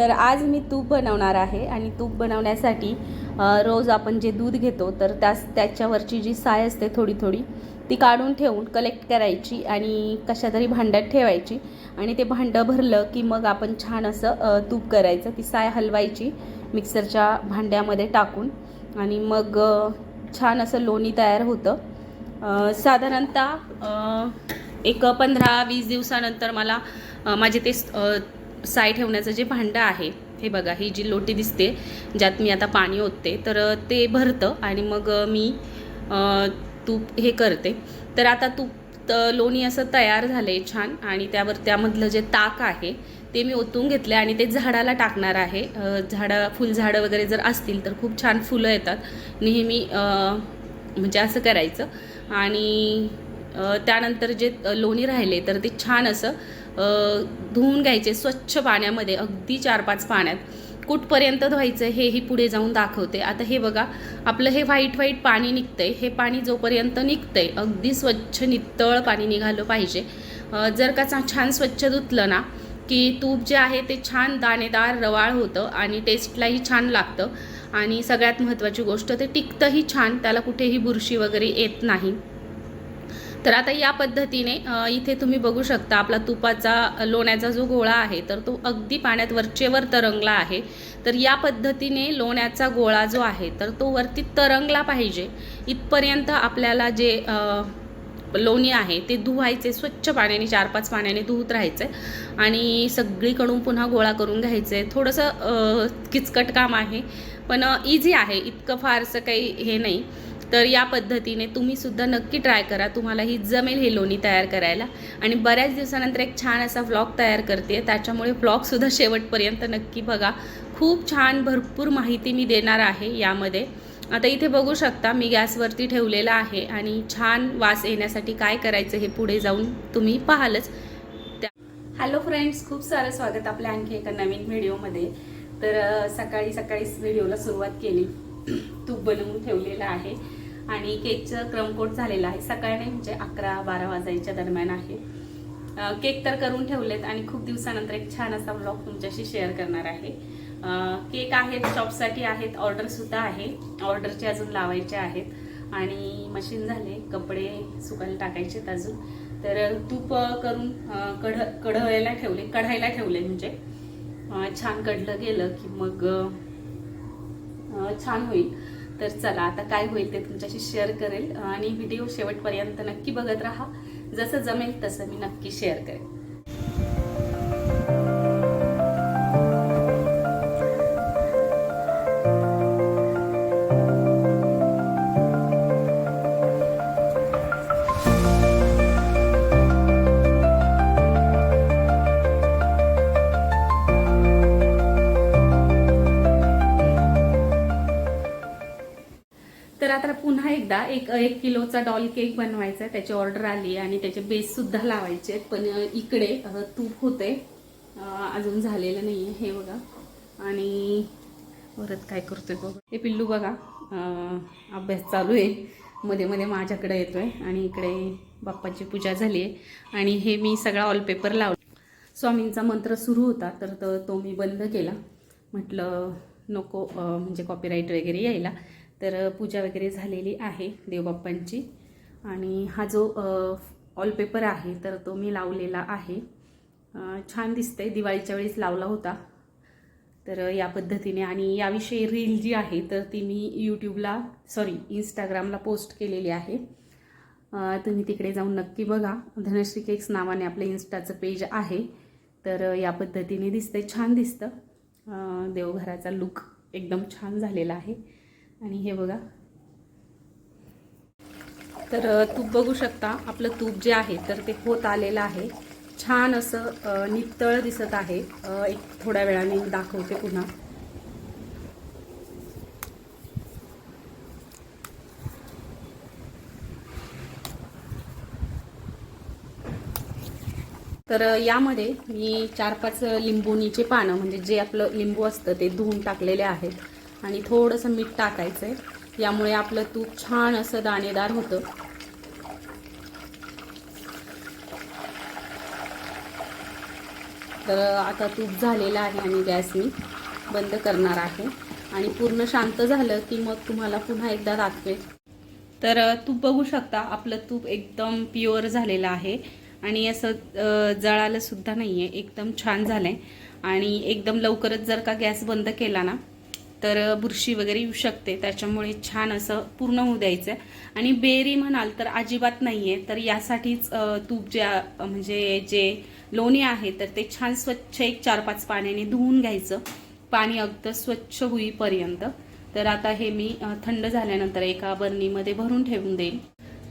तर आज मी तूप बनवणार आहे आणि तूप बनवण्यासाठी रोज आपण जे दूध घेतो तर त्यास त्याच्यावरची जी साय असते थोडी थोडी ती काढून ठेवून कलेक्ट करायची आणि कशा तरी भांड्यात ठेवायची आणि ते भांडं भरलं की मग आपण छान असं तूप करायचं. ती साय हलवायची मिक्सरच्या भांड्यामध्ये टाकून आणि मग छान असं लोणी तयार होतं. साधारणतः एक पंधरा वीस दिवसानंतर मला माझे ते साय ठेवण्याचं जे भांडं आहे हे बघा ही जी लोटी दिसते ज्यात मी आता पाणी ओतते तर ते भरतं आणि मग मी तूप हे करते. तर आता तूप लोणी असं तयार झालं आहे छान आणि त्यावर त्यामधलं जे ताक आहे ते मी ओतून घेतले आणि ते झाडाला टाकणार आहे. झाडं फुलझाडं वगैरे जर असतील तर खूप छान फुलं येतात. नेहमी म्हणजे असं करायचं. आणि त्यानंतर जे लोणी राहिले तर ते छान असं धुवून घ्यायचे स्वच्छ पाण्यामध्ये अगदी चार पाच पाण्यात. कुठपर्यंत धुवायचं हेही पुढे जाऊन दाखवते. आता हे बघा आपलं हे व्हाईट व्हाईट पाणी निघतंय. हे पाणी जोपर्यंत निघतंय अगदी स्वच्छ नितळ पाणी निघालं पाहिजे. जर का चा- छान स्वच्छ धुतलं ना की तूप जे आहे ते छान दाणेदार रवाळ होतं आणि टेस्टलाही छान लागतं. आणि सगळ्यात महत्त्वाची गोष्ट ते टिकतंही छान त्याला कुठेही बुरशी वगैरे येत नाही. तर आता या पद्धतीने इथे तुम्ही बघू शकता आपला तुपाचा लोण्याचा जो गोळा आहे तर तो अगदी पाण्यात वरचेवर तरंगला आहे. तर या पद्धतीने लोण्याचा गोळा जो आहे तर तो वरती तरंगला पाहिजे. इथपर्यंत आपल्याला जे लोणी आहे ते धुवायचे स्वच्छ पाण्याने चार पाच पाण्याने धुवत राहायचे आणि सगळीकडून पुन्हा गोळा करून घ्यायचे. थोडंसं किचकट काम आहे पण इझी आहे. इतकं फारसं काही हे नाही. तर या पद्धतीने तुम्ही सुद्धा नक्की ट्राय करा. तुम्हालाही जमेल हे लोणी तयार करायला. आणि बऱ्याच दिवसानंतर एक छान असा व्लॉग तयार करते. त्याच्यामुळे व्लॉगसुद्धा शेवटपर्यंत नक्की बघा. खूप छान भरपूर माहिती मी देणार आहे यामध्ये. आता इथे बघू शकता मी गॅसवरती ठेवलेला आहे आणि छान वास येण्यासाठी काय करायचं हे पुढे जाऊन तुम्ही पाहालच. त्या हॅलो फ्रेंड्स खूप सारं स्वागत आपल्या आणखी एका नवीन व्हिडिओमध्ये. तर सकाळी सकाळीच व्हिडिओला सुरुवात केली. तूप बनवून ठेवलेलं आहे. आणि केकचं क्रमकोट झालेलं आहे. सकाळी नाही म्हणजे अकरा बारा वाजायच्या दरम्यान आहे. केक तर करून ठेवलेत आणि खूप दिवसानंतर एक छान असा ब्लॉग तुमच्याशी शेअर करणार आहे. केक आहेत शॉपसाठी आहेत ऑर्डरसुद्धा आहे. ऑर्डरचे अजून लावायचे आहेत. आणि मशीन झाले कपडे सुकायला टाकायचेत अजून. तर तूप करून कढ कढवायला ठेवले कढायला ठेवले म्हणजे. छान कढलं गेलं की मग छान होईल. तर चला आता काय होईल ते तुमच्याशी शेअर करेल. आणि व्हिडिओ शेवटपर्यंत नक्की बघत राहा. जसं जमेल तसं मी नक्की शेअर करेल तर आता पुन्हा एकदा एक एक किलोचा डॉल केक बनवायचा आहे. त्याची ऑर्डर आली आणि त्याचे बेस सुद्धा लावायचे आहेत. पण इकडे तूप होते. अजून झालेलं नाही आहे हे बघा. आणि परत काय करतोय बघा हे पिल्लू बघा. अभ्यास चालू आहे. मध्ये मध्ये माझ्याकडे येतोय आणि इकडे बाप्पाची पूजा झाली आहे. आणि हे मी सगळा ऑलपेपर लावला. स्वामींचा मंत्र सुरू होता तर तो तो मी बंद केला. म्हटलं नको म्हणजे कॉपीराईट वगैरे यायला. तर पूजा वगैरे झालेली आहे देवबाप्पांची. आणि हा जो ऑलपेपर आहे तर तो मी लावलेला आहे. छान दिसतंय. दिवाळीच्या वेळेस लावला होता. तर या पद्धतीने आणि याविषयी रील जी आहे तर ती मी यूट्यूबला सॉरी इंस्टाग्रामला पोस्ट केलेली आहे. तुम्ही तिकडे जाऊन नक्की बघा. धनश्री केक्स नावाने आपलं इन्स्टाचं पेज आहे. तर या पद्धतीने दिसतंय. छान दिसतं. देवघराचा लुक एकदम छान झालेला आहे. आणि हे बघा. तर तूप बघू शकता आपलं तूप जे आहे तर ते होत आलेलं आहे. छान असं नितळ दिसत आहे. एक थोड्या वेळाने दाखवते पुन्हा. तर यामध्ये मी चार पाच लिंबूनीचे पानं म्हणजे जे आपलं लिंबू असतं ते धुवून टाकलेले आहेत. आणि थोडंसं मीठ टाकायचं आहे यामुळे आपलं तूप छान असं दाणेदार होतं. तर आता तूप झालेलं आहे आणि गॅस मी बंद करणार आहे. आणि पूर्ण शांत झालं की मग तुम्हाला पुन्हा एकदा दाखवेल तर तूप बघू शकता आपलं तूप एकदम प्युअर झालेलं आहे. आणि असं जळालंसुद्धा जळालं सुद्धा नाही आहे एकदम छान झालं आहे आणि एकदम लवकरच जर का गॅस बंद केला ना तर बुरशी वगैरे येऊ शकते. त्याच्यामुळे छान असं पूर्ण होऊ द्यायचं. आहे आणि बेरी म्हणाल तर अजिबात नाही आहे तर यासाठीच तूप जे म्हणजे जे लोणी आहे तर ते छान स्वच्छ एक चार पाच पाण्याने धुवून घ्यायचं. पाणी अगदी स्वच्छ होईपर्यंत. तर आता हे मी थंड झाल्यानंतर एका बर्नीमध्ये भरून ठेवून देईन.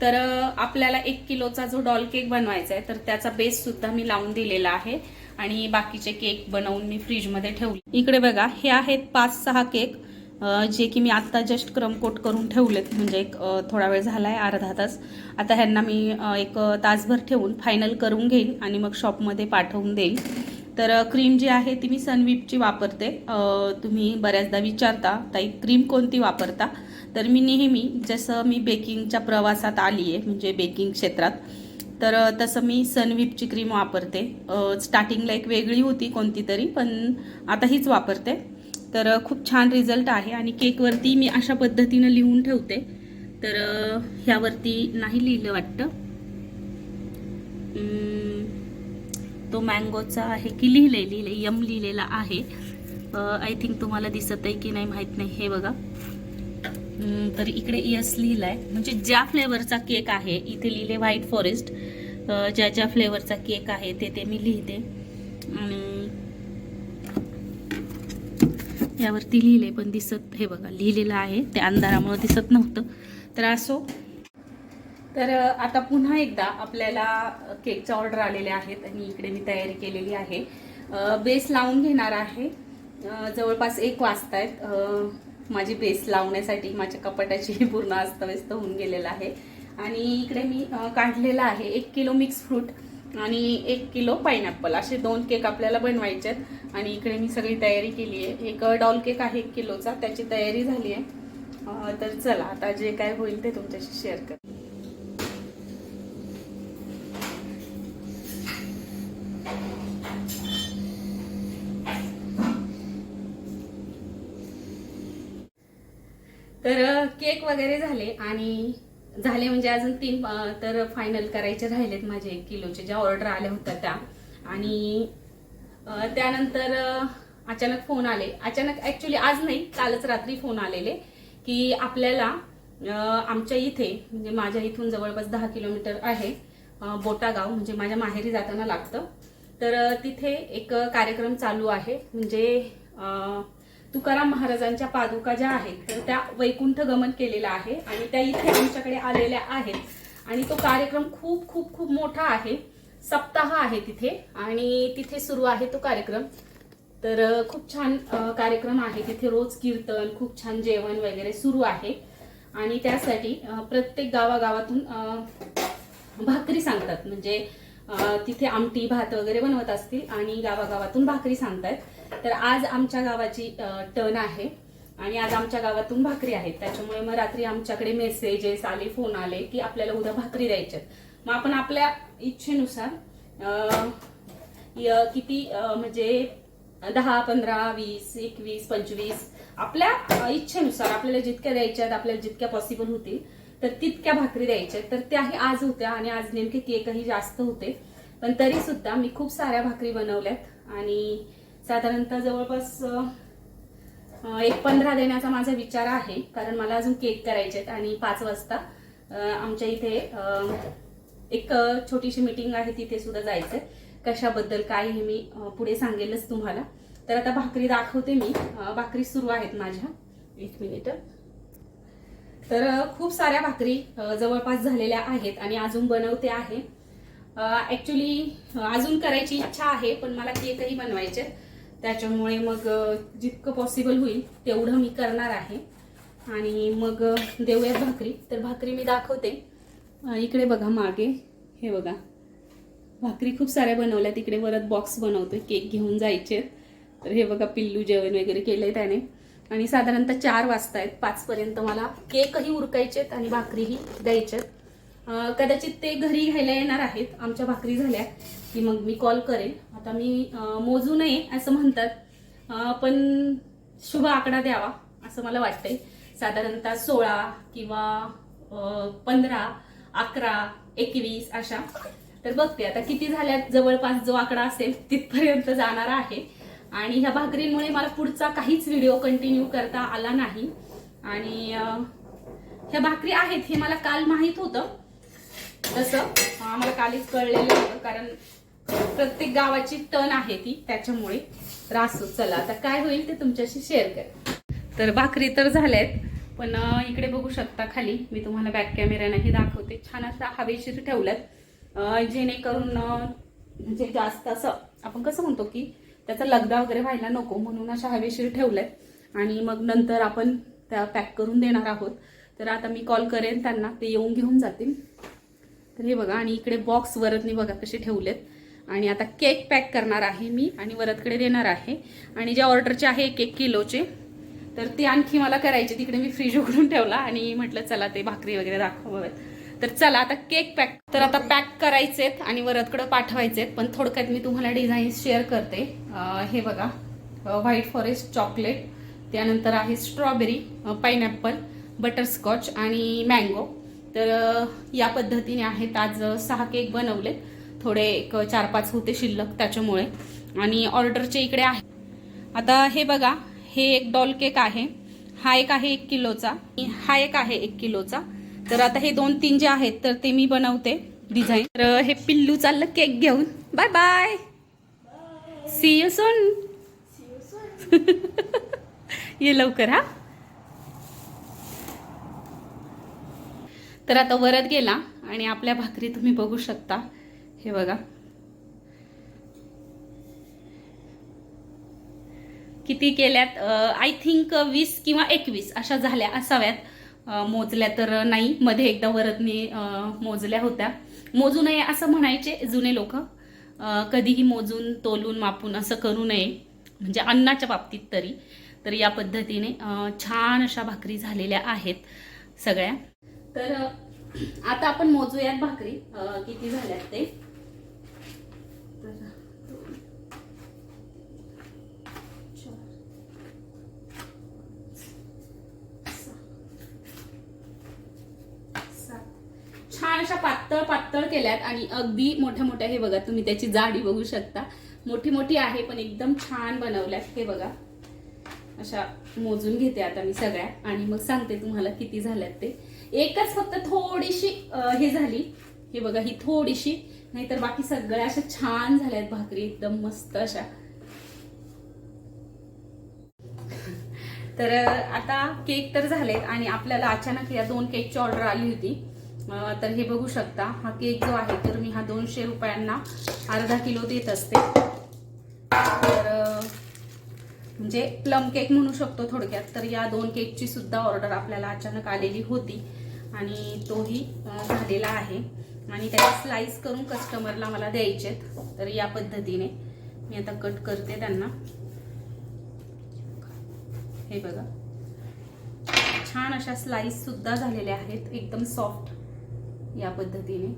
तर आपल्याला एक किलोचा जो डॉल केक बनवायचा आहे तर त्याचा बेस सुद्धा मी लावून दिलेला आहे. आणि बाकीचे केक बनवून मी फ्रीजमध्ये ठेवले. इकडे बघा हे आहेत पाच सहा केक जे की मी आत्ता जस्ट क्रमकोट करून ठेवलेत. म्हणजे एक थोडा वेळ झाला आहे अर्धा तास. आता ह्यांना मी एक तासभर ठेवून फायनल करून घेईन आणि मग शॉपमध्ये पाठवून देईल तर क्रीम जी आहे ती मी सनविपची वापरते. तुम्ही बऱ्याचदा विचारता ताई क्रीम कोणती वापरता? तर मी नेहमी जसं मी बेकिंगच्या प्रवासात आली आहे म्हणजे बेकिंग क्षेत्रात तर तसं मी सनविपची क्रीम वापरते. स्टार्टिंगला एक वेगळी होती कोणती तरी पण आता हीच वापरते. तर खूप छान रिझल्ट आहे आणि केकवरती मी अशा पद्धतीनं लिहून ठेवते. तर ह्यावरती नाही लिहिलं वाटतं. तो मँगोचा आहे की लिहिले लिहिले यम लिहिलेला आहे. आय थिंक तुम्हाला दिसत आहे की नाही माहीत नाही हे बघा. तर इकडे यस आहे म्हणजे ज्या फ्लेवरचा केक आहे इथे लिहिले व्हाईट फॉरेस्ट ज्या ज्या फ्लेवरचा केक आहे ते ते मी लिहिते. आणि यावरती लिहिले पण दिसत हे बघा लिहिलेलं आहे. ते अंधारामुळे दिसत नव्हतं. तर असो. तर आता पुन्हा एकदा आपल्याला अ, केकच्या ऑर्डर आलेल्या आहेत आणि इकडे मी तयारी केलेली आहे. बेस लावून घेणार आहे. जवळपास एक वाजता आहेत माझी बेस लावण्यासाठी माझ्या कपाटाची पूर्ण अस्तव्यस्त होऊन गेलेलं आहे. आणि इकडे मी काढलेला आहे एक किलो मिक्स फ्रूट आणि एक किलो पायनॅपल असे दोन केक आपल्याला बनवायचे आहेत. आणि इकडे मी सगळी तयारी केली आहे. एक डॉल केक आहे एक किलोचा. त्याची तयारी झाली आहे. तर चला आता जे काय होईल ते तुमच्याशी शेअर कर तर अ, केक वगैरे झाले आणि झाले म्हणजे अजून तीन तर फायनल करायचे राहिलेत माझे एक किलोचे ज्या ऑर्डर आल्या होत्या त्या. आणि त्यानंतर अचानक फोन आले. अचानक ऍक्च्युली आज नाही कालच रात्री फोन आलेले की आपल्याला आमच्या इथे म्हणजे माझ्या इथून जवळपास दहा किलोमीटर आहे बोटागाव म्हणजे माझ्या माहेरी जाताना लागतं. तर तिथे एक कार्यक्रम चालू आहे. म्हणजे तुकाराम महाराजांच्या पादुका ज्या आहेत तर त्या वैकुंठ गमन केलेला आहे आणि त्या इथे आमच्याकडे आलेल्या आहेत. आणि तो कार्यक्रम खूप खूप खूप मोठा आहे. सप्ताह आहे तिथे आणि तिथे सुरू आहे तो कार्यक्रम. तर खूप छान कार्यक्रम आहे. तिथे रोज कीर्तन खूप छान जेवण वगैरे सुरू आहे. आणि त्यासाठी प्रत्येक गावागावातून भाकरी सांगतात. म्हणजे तिथे आमटी भात वगैरे बनवत असतील आणि गावागावातून भाकरी सांगतायत. तर आज आमच्या गावाची टर्न आहे. आणि आज आमच्या गावातून भाकरी आहेत. त्याच्यामुळे मग रात्री आमच्याकडे मेसेजेस आले फोन आले की आपल्याला उद्या भाकरी द्यायच्यात. मग आपण आपल्या इच्छेनुसार किती म्हणजे दहा पंधरा वीस एकवीस पंचवीस आपल्या इच्छेनुसार आपल्याला जितक्या द्यायच्यात आपल्याला जितक्या पॉसिबल होतील तर तितक्या भाकरी द्यायच्या तर त्याही आज होत्या आणि आज नेमके केकही जास्त होते. पण तरी सुद्धा मी खूप साऱ्या भाकरी बनवल्यात आणि साधारणतः जवळपास एक पंधरा देण्याचा माझा विचार आहे. कारण मला अजून केक करायचे आहेत आणि पाच वाजता आमच्या इथे एक छोटीशी मीटिंग आहे तिथे सुद्धा जायचंय. कशाबद्दल काय हे मी पुढे सांगेलच तुम्हाला. तर आता भाकरी दाखवते मी. भाकरी सुरू आहेत माझ्या. एक मिनिट तर खूप साऱ्या भाकरी जवळपास झालेल्या आहेत आणि अजून बनवते आहे. ऍक्च्युली अजून करायची इच्छा आहे पण मला केकही बनवायचे आहेत. त्याच्यामुळे मग जितकं पॉसिबल होईल तेवढं मी करणार आहे. आणि मग देऊयात भाकरी. तर भाकरी मी दाखवते. इकडे बघा मागे. हे बघा. भाकरी खूप साऱ्या बनवल्या. तिकडे परत बॉक्स बनवतो केक घेऊन जायचे तर हे बघा पिल्लू जेवण वगैरे केलं आहे त्याने. आणि साधारणतः चार वाजता आहेत पाचपर्यंत मला केकही उरकायचेत आणि भाकरीही द्यायच्यात आहेत. कदाचित ते घरी घ्यायला येणार आहेत आमच्या भाकरी झाल्या की मग मी कॉल करेन. आता मी मोजू नये असं म्हणतात. पण शुभ आकडा द्यावा असं मला वाटतंय. साधारणतः सोळा किंवा पंधरा अकरा एकवीस अशा. तर बघते आता किती झाल्यात जवळपास जो आकडा असेल तिथपर्यंत जाणार आहे. आणि ह्या भाकरींमुळे मला पुढचा काहीच व्हिडिओ कंटिन्यू करता आला नाही. आणि ह्या भाकरी आहेत हे मला काल माहीत होतं. तसं? आम्हाला मला कळलेलं होतं कारण प्रत्येक गावाची टन आहे ती त्याच्यामुळे रासू चला आता काय होईल ते तुमच्याशी शेअर करेल तर भाकरी तर झाल्यात पण इकडे बघू शकता खाली. मी तुम्हाला बॅक कॅमेऱ्यानंही दाखवते. छान असं हवेशीर ठेवल्यात. जेणेकरून म्हणजे जास्त असं आपण कसं म्हणतो की त्याचा लगदा वगैरे व्हायला नको म्हणून अशा हवेशीर ठेवल्यात. आणि मग नंतर आपण त्या पॅक करून देणार आहोत. तर आता मी कॉल करेन त्यांना ते येऊन घेऊन जातील. तर हे बघा आणि इकडे बॉक्स वरतनी बघा कसे ठेवलेत. आणि आता केक पॅक करणार आहे मी आणि वरतकडे देणार आहे. आणि ज्या ऑर्डरचे आहे एक एक किलोचे तर ते आणखी मला करायचे. तिकडे मी फ्रीज उघडून ठेवला आणि म्हटलं चला ते भाकरी वगैरे दाखवावेत तर चला आता केक पॅक तर आता पॅक करायचेत आणि वरतकडे पाठवायचेत. पण थोडक्यात मी तुम्हाला डिझाईन शेअर करते. हे बघा व्हाईट फॉरेस्ट चॉकलेट त्यानंतर आहे स्ट्रॉबेरी पायनॅपल बटरस्कॉच आणि मँगो तर या पद्धतीने आहेत आज सहा केक बनवले थोडे एक चार पाच होते शिल्लक त्याच्यामुळे. आणि ऑर्डरचे इकडे आहे. आता हे बघा हे एक डॉल केक आहे. हा एक आहे एक किलोचा. आणि हा एक आहे एक किलोचा. तर आता हे दोन तीन जे आहेत तर ते मी बनवते डिझाईन. तर हे पिल्लू चाललं केक घेऊन. Bye bye. C you soon ये लवकर हा. तर आता वरत गेला आणि आपल्या भाकरी तुम्ही बघू शकता. हे बघा. किती केल्यात? आय थिंक वीस किंवा एकवीस अशा झाल्या असाव्यात. मोजल्या तर नाही. मध्ये एकदा वरतनी मोजल्या होत्या. मोजू नये असं म्हणायचे जुने लोक. कधीही मोजून तोलून मापून असं करू नये. म्हणजे अन्नाच्या बाबतीत तरी. तर या पद्धतीने छान अशा भाकरी झालेल्या आहेत सगळ्या. तर आता आपण मोजूयात भाकरी किती झाल्यात ते. छान अशा पातळ पातळ केल्यात आणि अगदी मोठ्या मोठ्या हे बघा तुम्ही त्याची जाडी बघू शकता. मोठी मोठी आहे पण एकदम छान बनवल्यात हे बघा. अशा मोजून घेते आता मी सगळ्या. आणि मग सांगते तुम्हाला किती झाल्यात ते. एकच फक्त थोडीशी हे झाली. हे बघा ही थोडीशी. नाहीतर बाकी सगळ्या अशा छान झाल्यात भाकरी. एकदम मस्त अशा. तर आता केक तर झालेत आणि आपल्याला अचानक या दोन केकची ऑर्डर आली होती. तर हे बघू शकता हा केक जो आहे तर मी हा दोनशे रुपयांना अर्धा किलो देत असते. तर म्हणजे प्लम केक म्हणू शकतो थोडक्यात. तर या दोन केकची सुद्धा ऑर्डर आपल्याला अचानक आलेली होती. आणि तोही झालेला आहे. आणि त्याला स्लाइस करून कस्टमरला मला द्यायचेत. तर या पद्धतीने मी आता कट करते त्यांना. हे बघा. छान अशा स्लाइस सुद्धा झालेल्या आहेत. एकदम सॉफ्ट या पद्धतीने.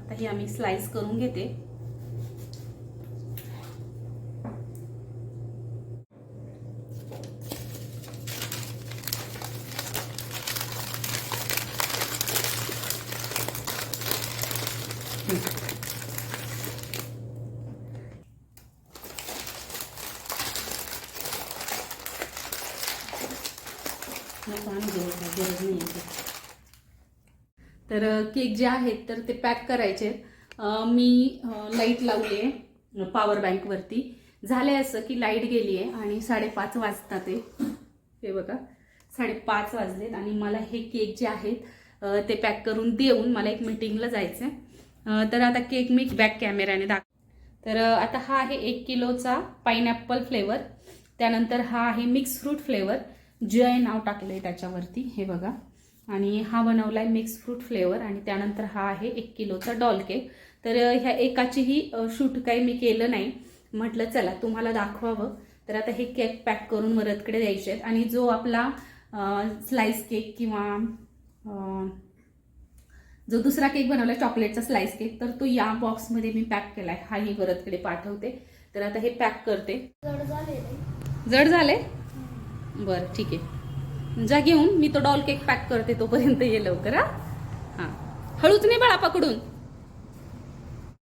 आता ही आम्ही स्लाइस करून घेते नको आणू गरज नाही, गरज नाही आहे. तर केक जे आहेत तर ते पॅक करायचे मी लाइट लावली आहे पॉवर बँकवरती झाले असं की लाइट गेली आहे आणि साडेपाच वाजता ते. हे बघा साडेपाच वाजलेत आणि मला हे केक जे आहेत ते पॅक करून देऊन मला एक मिटिंगला जायचं आहे तर आता केक मी बॅक कॅमेऱ्याने दाख तर आता हा आहे एक किलोचा पाइनॅपल फ्लेवर त्यानंतर हा आहे मिक्स फ्रूट फ्लेवर जय नाव टाकलं आहे त्याच्यावरती. हे बघा. आणि हा बनवला आहे मिक्स फ्रूट फ्लेवर आणि त्यानंतर हा आहे एक किलोचा डॉल केक तर ह्या एकाचीही शूट काही मी केलं नाही. म्हटलं चला तुम्हाला दाखवावं. तर आता हे केक पॅक करून वरतकडे द्यायचे आहेत. आणि जो आपला स्लाइस केक किंवा जो दुसरा केक बनवला चॉकलेटचा स्लाइस केक तर तो या बॉक्समध्ये मी पॅक केलाय. हाही वरदकडे पाठवते. तर आता हे पॅक करते. जड झालेलं जड झाले? बरं ठीक आहे. जा घेऊन मी तो डॉल केक पॅक करते तोपर्यंत ये लवकर हा. हां. हळूच नाही बाळा पकडून.